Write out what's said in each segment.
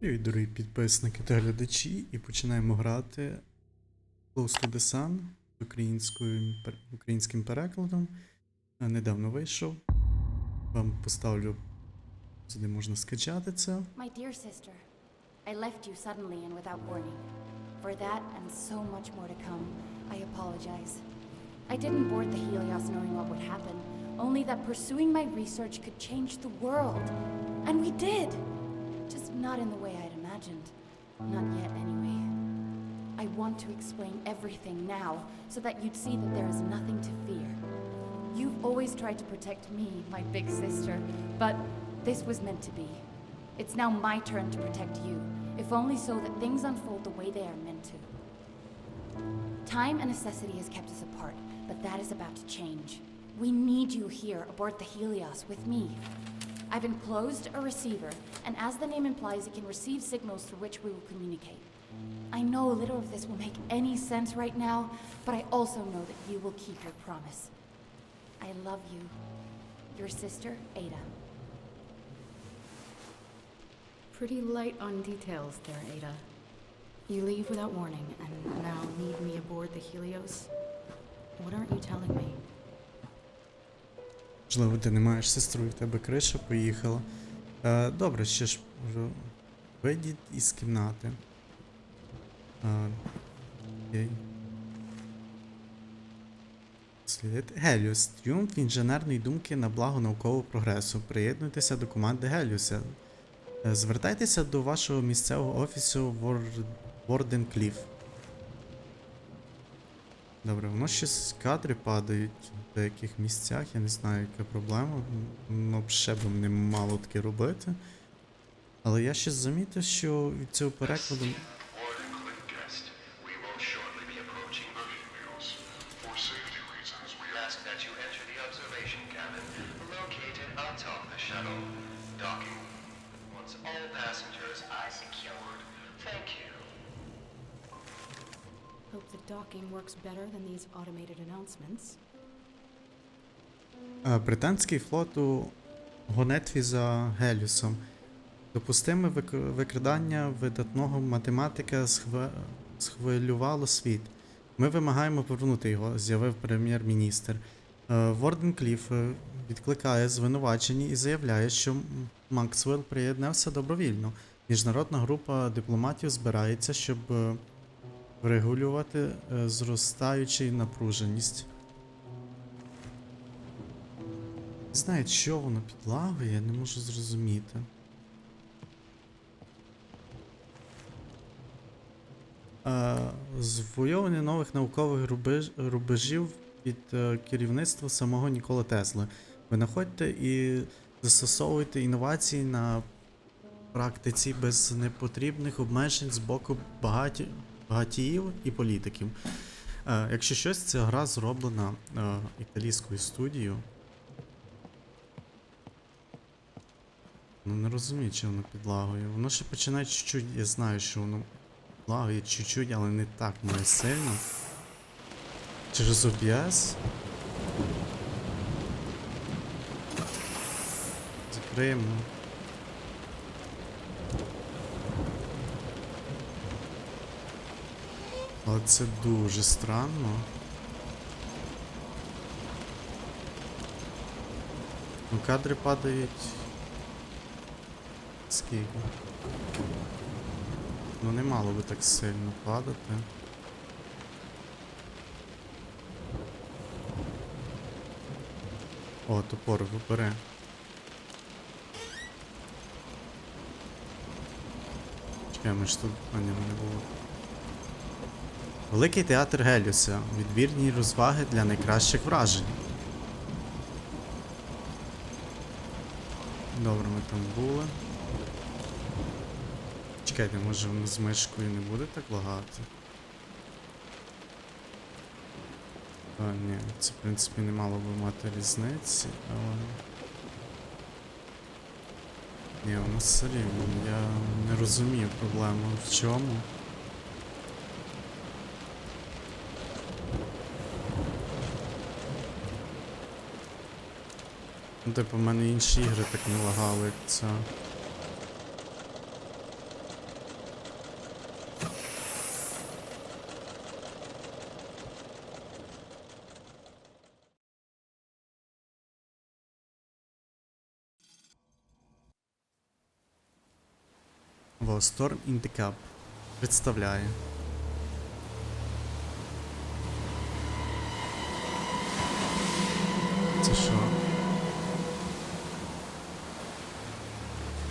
Привіт, дорогі підписники та глядачі, і починаємо грати Close to the Sun українською, українським перекладом. Е, Недавно вийшов. Вам поставлю, сюди можна скачати це. My dear sister, I left you suddenly and without warning. For that and so much more to come, I apologize. I didn't board the Helios knowing what would happen, only that pursuing my research could change the world. And we did! Just not in the way I'd imagined. Not yet, anyway. I want to explain everything now so that you'd see that there is nothing to fear. You've always tried to protect me, my big sister, but this was meant to be. It's now my turn to protect you, if only so that things unfold the way they are meant to. Time and necessity has kept us apart, but that is about to change. We need you here aboard the Helios with me. I've enclosed a receiver, and as the name implies, it can receive signals through which we will communicate. I know a little of this will make any sense right now, but I also know that you will keep your promise. I love you. Your sister, Ada. Pretty light on details there, Ada. You leave without warning and now need me aboard the Helios? What aren't you telling me? Можливо, ти не маєш сестру, і в тебе криша поїхала. Е, добре, ще ж вже вийдіть із кімнати. Е. Слідити. Геліус. Тріумф інженерної думки на благо наукового прогресу. Приєднуйтеся до команди Геліуса. Е, Звертайтеся до вашого місцевого офісу Вор... Ворденкліф. Добре, воно щось кадри падають в деяких місцях, я не знаю, яка проблема. Ну, ще б не мало таке робити. Але я ще замітив, що від цього перекладу. Docking works better than these automated announcements. Е, Британський флот у гонетві за Геліусом. Допустиме викрадання видатного математика схвилювало світ. Ми вимагаємо повернути його, з'явив прем'єр-міністр. Е, Ворден Кліф е, відкликає звинувачення і заявляє, що Максвелл приєднався добровільно. Міжнародна група дипломатів збирається, щоб врегулювати е, зростаючу напруженість. Не знаю, що воно підлагує, я не можу зрозуміти. Е, Звойовування нових наукових рубеж, рубежів під е, керівництво самого Ніколи Тесли. Винаходьте і застосовуйте інновації на практиці без непотрібних обмежень з боку багаті, багатіїв і політиків. Е, Якщо щось, ця гра зроблена е, італійською студією. Ну не розумію, чи воно підлагує. Воно ще починає чуть-чуть, я знаю, що воно лагає чуть-чуть, але не так має сильно. Через OBS. Закриємо. Але це дуже странно. Ну, кадри падають. Скільки? Ну не мало би так сильно падати. О, топор вибере. Чекай, ми ж тут. А ні, не було. Великий театр Геліуса. Відбірні розваги для найкращих вражень. Добре, ми там були. Чекайте, може воно з мишкою не буде так лагати? А, ні, це в принципі не мало би мати різниці, але. Ні, воно все рівно. Я не розумію проблему в чому. Ну типу в мене інші ігри так не лагали, як ця. Волсторм Індикап представляє.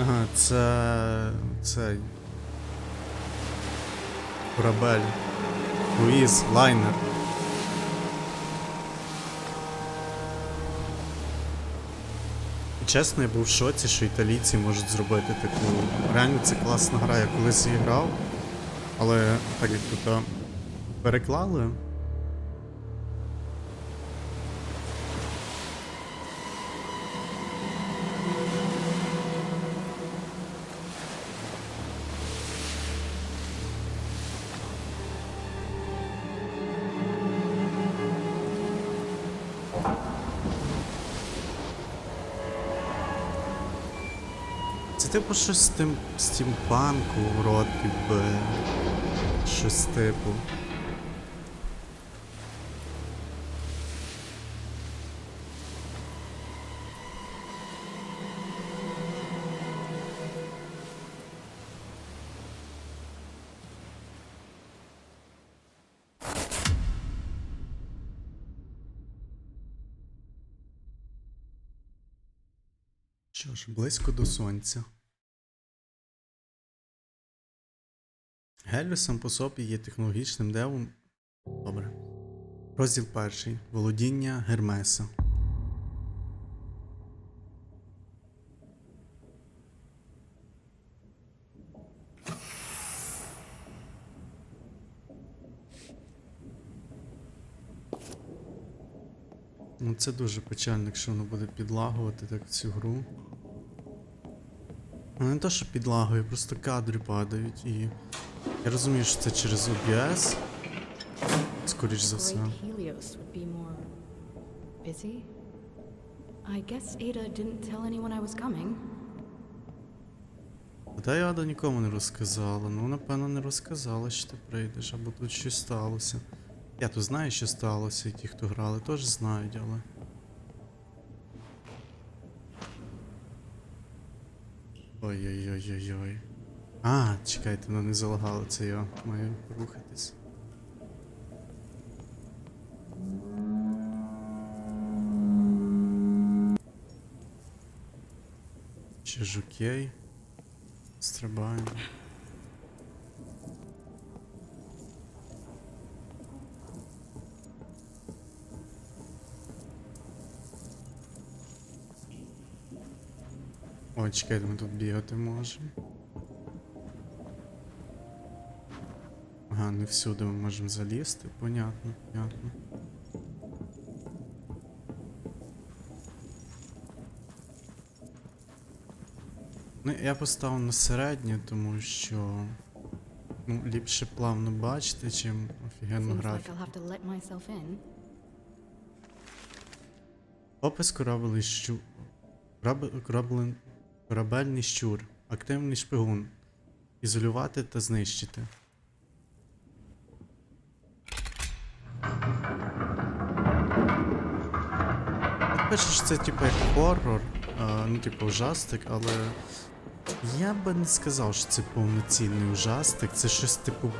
Ага, це. цей. Корабель. Круїз, лайнер. Чесно, я був в шоці, що італійці можуть зробити таку. Реально це класна гра, я колись її грав, але так як тут переклали. Типу щось тим стімпанку, вроді би. Щось типу. Що ж, близько до сонця. Геліус сам по собі є технологічним девом. Добре. Розділ перший. Володіння Гермеса. Ну це дуже печально, якщо воно буде підлагувати так цю гру. Ну не то, що підлагує, просто кадри падають і. Я розумію, що це через OBS. Скоріш за все. Busy. I guess Ada didn't tell anyone I was coming. Та я Ада нікому не розказала. Ну, напевно, не розказала, що ти прийдеш, або тут щось сталося. Я то знаю, що сталося, і ті, хто грали, теж знають, але. Ой-ой-ой-ой-ой. А, чекайте, воно не залагало, це я маю рухатись. Ще ж окей. Стрибаємо. О, чекайте, ми тут бігати можемо. Не всюди ми можемо залізти, понятно, понятно. Ну, я поставив на середнє, тому що. Ну, ліпше плавно бачити, чим офігенно графіку. In. Опис корабель щу... Корабель... Корабель... Корабельний щур. Активний шпигун. Ізолювати та знищити. Перше, що це типу як хоррор, а, ну типу ужастик, але я би не сказав, що це повноцінний ужастик. Це щось типу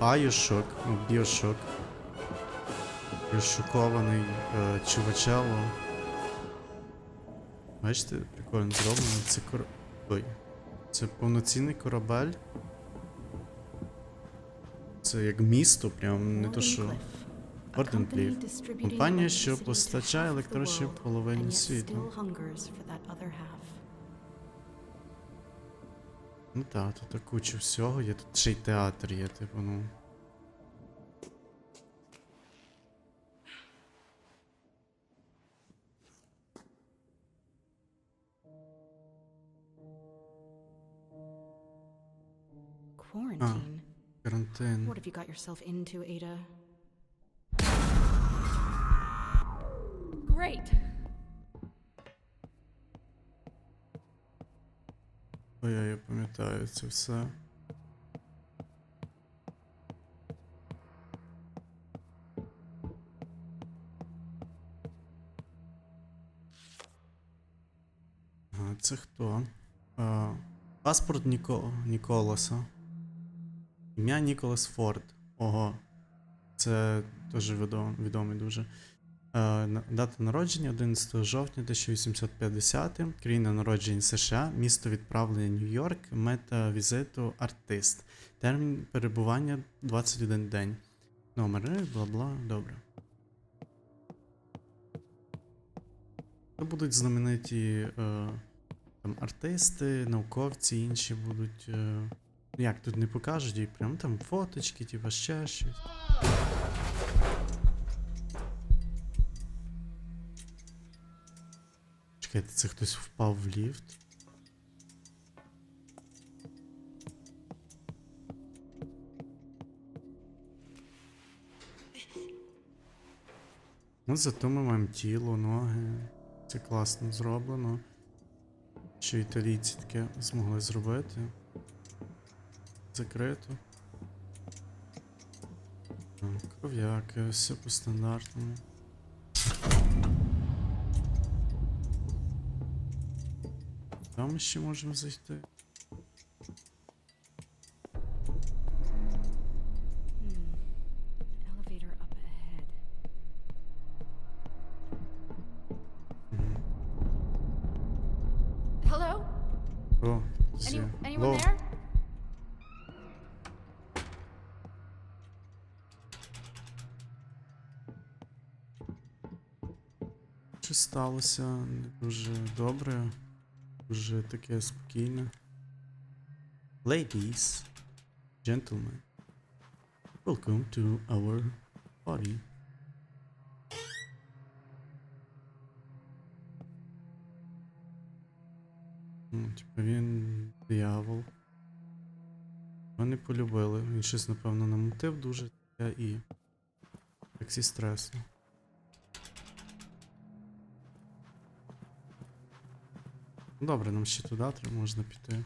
Bioshock, ну, Bioshock. Шокований е, чувачело. Бачите, прикольно зроблено. Це кор... Ой. Це повноцінний корабель. Це як місто, прям не то що. Distributing Компанія, що постачає електрощі половині світу. Ну так, тут куча всього, є тут ще й театр є, типу, ну. Quarantine. Карантин. What have you got yourself into, Ada? Great! Ой, я пам'ятаю це все. Ага, це хто? А, Паспорт Ніко... Ніколаса. Ім'я Ніколас Форд. Ого. Це відом... відомий дуже. Е, дата народження 11 жовтня 1850. Країна народження США, місто відправлення Нью-Йорк, мета візиту артист. Термін перебування 21 день. Номери, бла бла, добре. Це будуть знамениті е, там, артисти, науковці, інші будуть. Е, як тут не покажуть, і прям там фоточки, типа ще щось. Чекайте, це хтось впав в ліфт. Ну, зато ми маємо тіло, ноги. Це класно зроблено. Що італійці таке змогли зробити. Закрито. Кров'яки, все по стандартному. Там ще можемо зайти. О, Ло. Що сталося? Не дуже добре. Дуже таке спокійне. Ladies, gentlemen, welcome to our party. Ну, типа він диявол. Вони полюбили. Він щось, напевно, намутив дуже таке і. Таксі стресно. Добре, нам ще туди можна піти.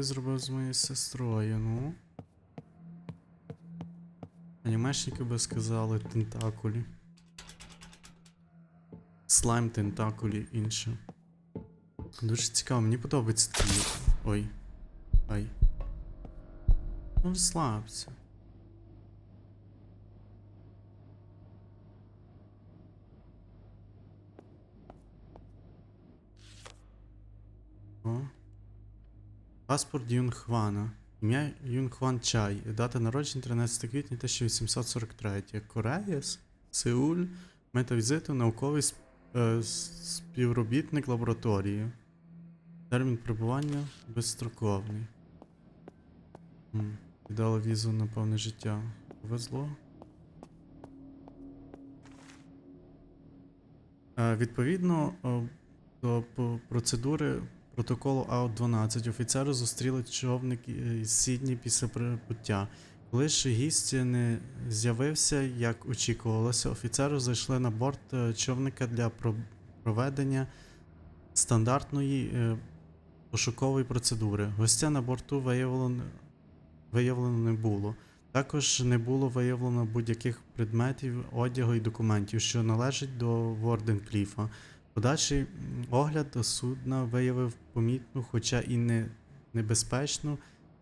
Ти зробив з моєю сестрою, ну? Анімешники би сказали тентакулі. Слайм тентакулі інше. Дуже цікаво, мені подобається ті. Ой. Ай. Ну розслабся. О. Паспорт Юн Хвана. Ім'я Юн Хван Чай. Дата народження 13 квітня 1843. Корея, Сеуль, мета візиту, науковий е, співробітник лабораторії. Термін перебування безстроковий. М, Дали візу на повне життя. Повезло. Е, Відповідно е, до процедури протоколу АО-12 офіцери зустріли човник е, із Сідні після прибуття. Коли ж гість не з'явився, як очікувалося, офіцери зайшли на борт е, човника для проведення стандартної е, пошукової процедури. Гостя на борту виявлено, не було. Також не було виявлено будь-яких предметів, одягу і документів, що належать до Ворденкліфа. Подальший огляд судна виявив помітну, хоча і не небезпечну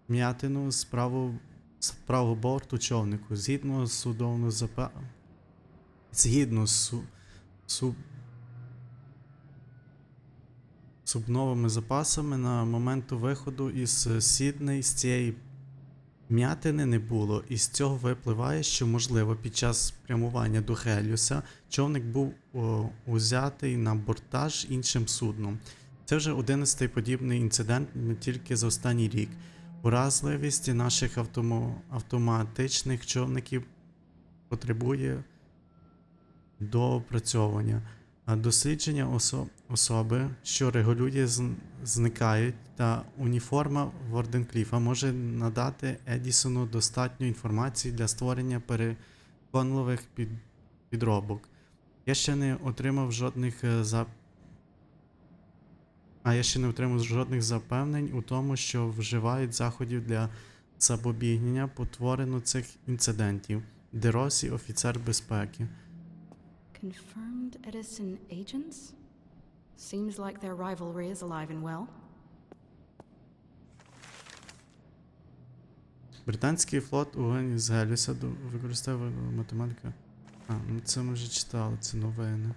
м'ятину з правого, з правого борту човнику. Згідно з судовним запа... Згідно з су... су... субновими запасами на момент виходу із Сідней з цієї М'ятини не було, і з цього випливає, що, можливо, під час прямування до Хеліуса човник був о, узятий на бортаж іншим судном. Це вже 11-й подібний інцидент не тільки за останній рік. Уразливість наших автомо... автоматичних човників потребує доопрацьовування. Дослідження осо- особи, що регулює зн- зникають, та уніформа Ворденкліфа може надати Едісону достатньо інформації для створення переконливих під- підробок. Я ще не отримав жодних е, за... А я ще не отримав жодних запевнень у тому, що вживають заходів для запобігнення потворену цих інцидентів. Деросі офіцер безпеки. Confirmed Edison agents? Seems like their rivalry is alive and well. Британський флот у гені з Гелюса до- використовує математика. А, ну це ми вже читали, це новини.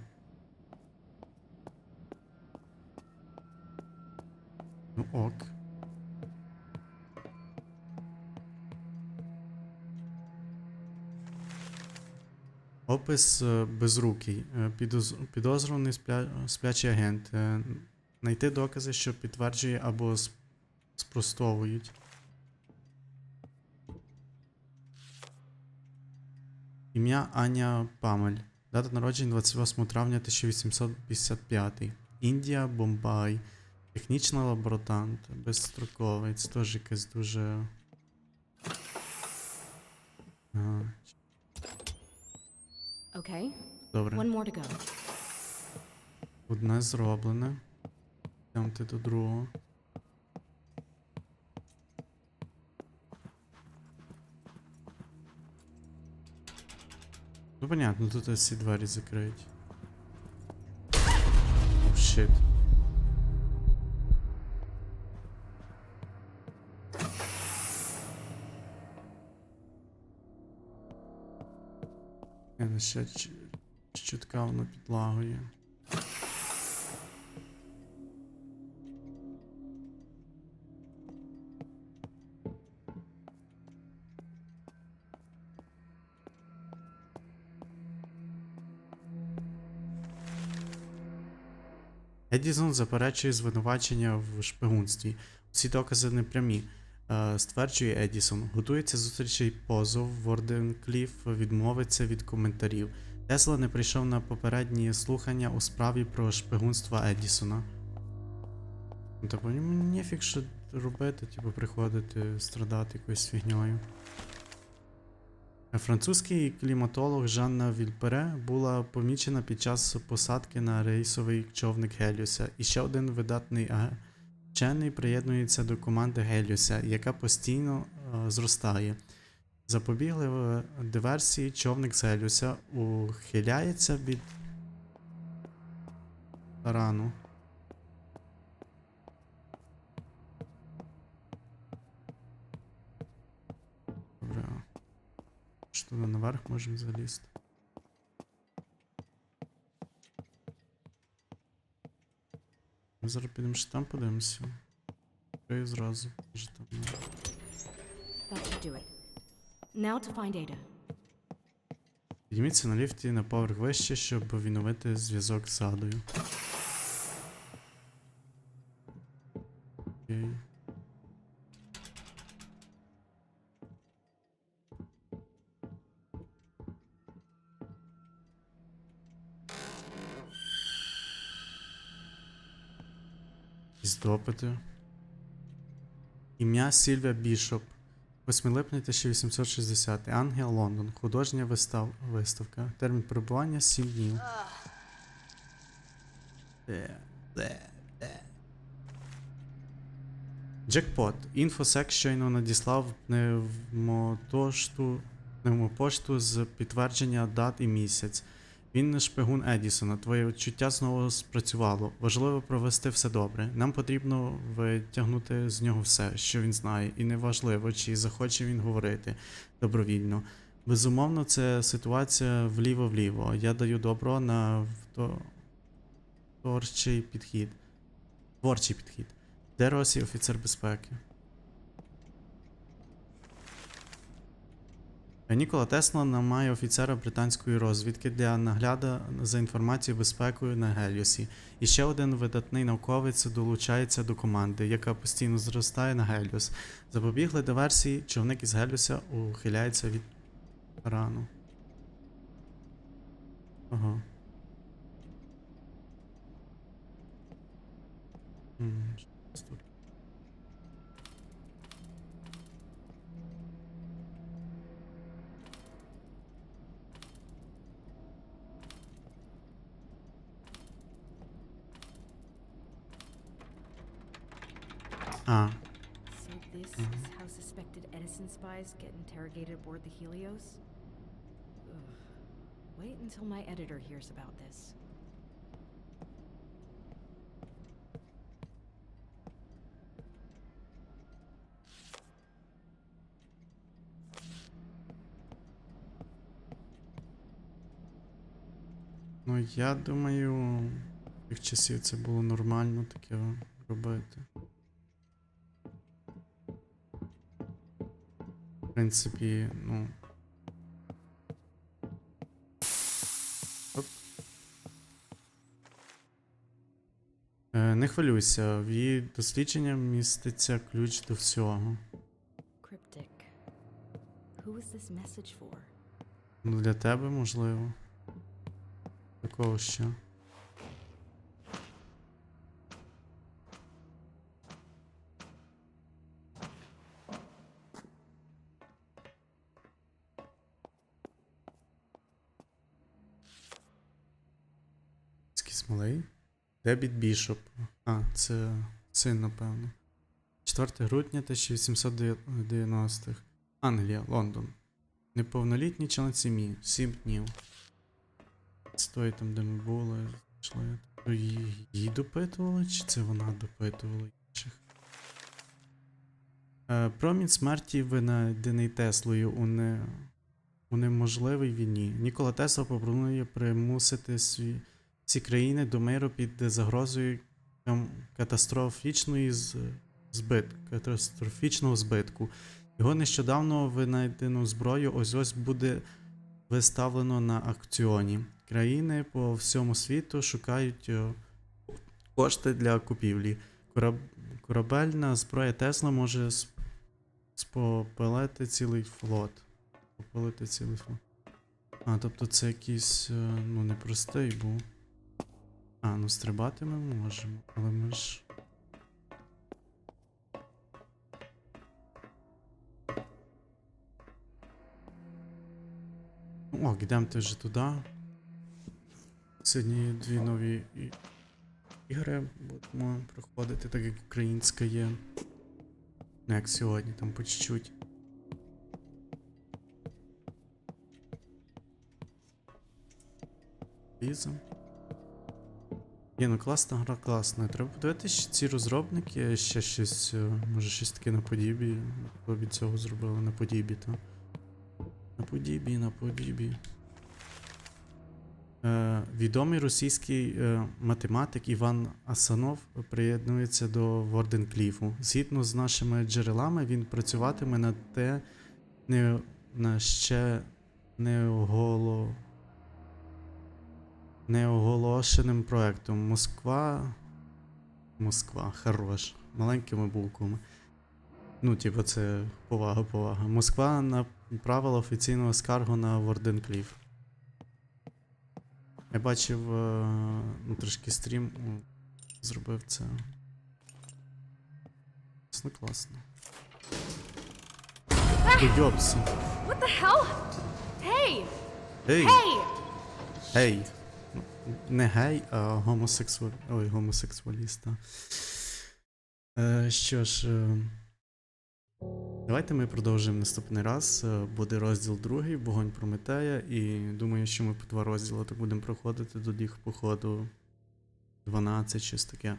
Ну ок. Опис е, безрукий. Е, підоз- Підозрюваний спля... сплячий агент. Е, Найти докази, що підтверджує або спростовують. Ім'я Аня Памель. Дата народження 28 травня 1855. Індія, Бомбай. Технічна лаборантант. Безстроковий. Це теж якась дуже. Okay, Добре. one more to go. Одне зроблене. Йдемте до другого. Ну понятно, тут ці двері закриють. О, щит. Я ще чутка воно підлагує. Едісон заперечує звинувачення в шпигунстві. Всі докази непрямі. Е, стверджує Едісон. Готується зустрічей позов. Ворденкліф відмовиться від коментарів. Тесла не прийшов на попередні слухання у справі про шпигунство Едісона. Ну, Та йому нефіг що робити, типу приходити, страдати якоюсь фігньою. Французький кліматолог Жанна Вільпере була помічена під час посадки на рейсовий човник Геліуса. І ще один видатний вчений приєднується до команди Геліуса, яка постійно е, зростає. Запобігли е, диверсії, човник з Геліуса ухиляється від тарану. Добре. Що туди наверх можемо залізти. Ми зараз підемо ще там подивимося. І зразу. Вже там. That should do it. Now to find Ada. Підніміться на ліфті на поверх вище, щоб відновити зв'язок з Адою. Окей. Із допити. Ім'я Сільвія Бішоп. 8 липня 1860. Ангел Лондон. Художня вистав... виставка. Термін перебування 7 днів. Джекпот. Інфосек щойно надіслав пневмотошту, пневмопошту з підтвердження дат і місяць. Він не шпигун Едісона. Твоє відчуття знову спрацювало. Важливо провести все добре. Нам потрібно витягнути з нього все, що він знає, і неважливо, чи захоче він говорити добровільно. Безумовно, це ситуація вліво-вліво. Я даю добро на творчий підхід. Творчий підхід. Де Росі, офіцер безпеки? Нікола Тесла намає офіцера британської розвідки для нагляду за інформацією безпекою на Геліосі. І ще один видатний науковець долучається до команди, яка постійно зростає на Геліос. Запобігли диверсії, човник із Геліоса ухиляється від рану. Ага. Що тут? А, So this Mhm. is how suspected Edison spies get interrogated aboard the Helios? Ugh. Wait until my editor hears about this. ну я думаю, тих часів це було нормально таке робити. Принципі, ну. Оп. Е, не хвилюйся, в її дослідження міститься ключ до всього. Ну, для тебе, можливо. Такого що. Дебіт Бішоп. А, це син, напевно. 4 грудня 1890-х. Англія, Лондон. Неповнолітній член сім'ї. 7 днів. Стой там, де ми були. То її, допитували, чи це вона допитувала інших? Е, промінь смерті винайдений Теслою у, не, у неможливій війні. Нікола Тесла пропонує примусити сві, всі країни до миру під загрозою катастрофічної з, збит, катастрофічного збитку. Його нещодавно винайдену зброю ось ось буде виставлено на акціоні. Країни по всьому світу шукають е, кошти для купівлі. Кораб... Корабельна зброя Тесла може сп- спопелити цілий флот. Попалити цілий флот. А, тобто це якийсь, е, ну, непростий був. А, ну стрибати ми можемо, але ми ж. О, йдемо вже туди. Сьогодні дві нові ігри будемо проходити, так як українська є. Ну, як сьогодні, там по чуть-чуть. Лізом. Є, ну класна гра, класна. Треба подивитися, ці розробники ще щось, е, може щось таке на подібі. Хто від цього зробили на подібі, то. На подібі, на подібі. Е, відомий російський е, математик Іван Асанов приєднується до Ворденкліфу. Згідно з нашими джерелами, він працюватиме над те не, на ще не оголо, неоголошеним проектом. Москва. Москва, хорош. Маленькими буквами. Ну, типу, це повага, повага. Москва направила офіційну скаргу на Ворденкліф. Я бачив е, ну, трошки стрім, зробив це. Це класно. Йопсі. What the hell? Hey! Ей! Hey! Гей! Не гей, а гомосексуал... Ой, гомосексуаліста. Е, що ж. Е... Давайте ми продовжимо наступний раз. Е, Буде розділ другий, вогонь Прометея, і думаю, що ми по два розділи так будемо проходити до їх походу 12, щось таке.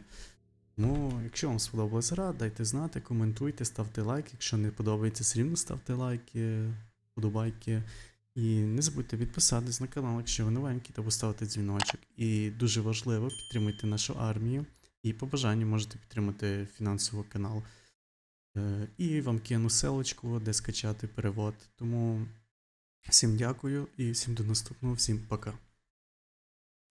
Ну, якщо вам сподобалась гра, дайте знати, коментуйте, ставте лайк. Якщо не подобається, все рівно ставте лайки, подобайки. І не забудьте підписатись на канал, якщо ви новенькі, та поставити дзвіночок. І дуже важливо підтримуйте нашу армію. І по бажанню можете підтримати фінансово канал. Е, І вам кину селочку, де скачати перевод. Тому всім дякую і всім до наступного, всім пока.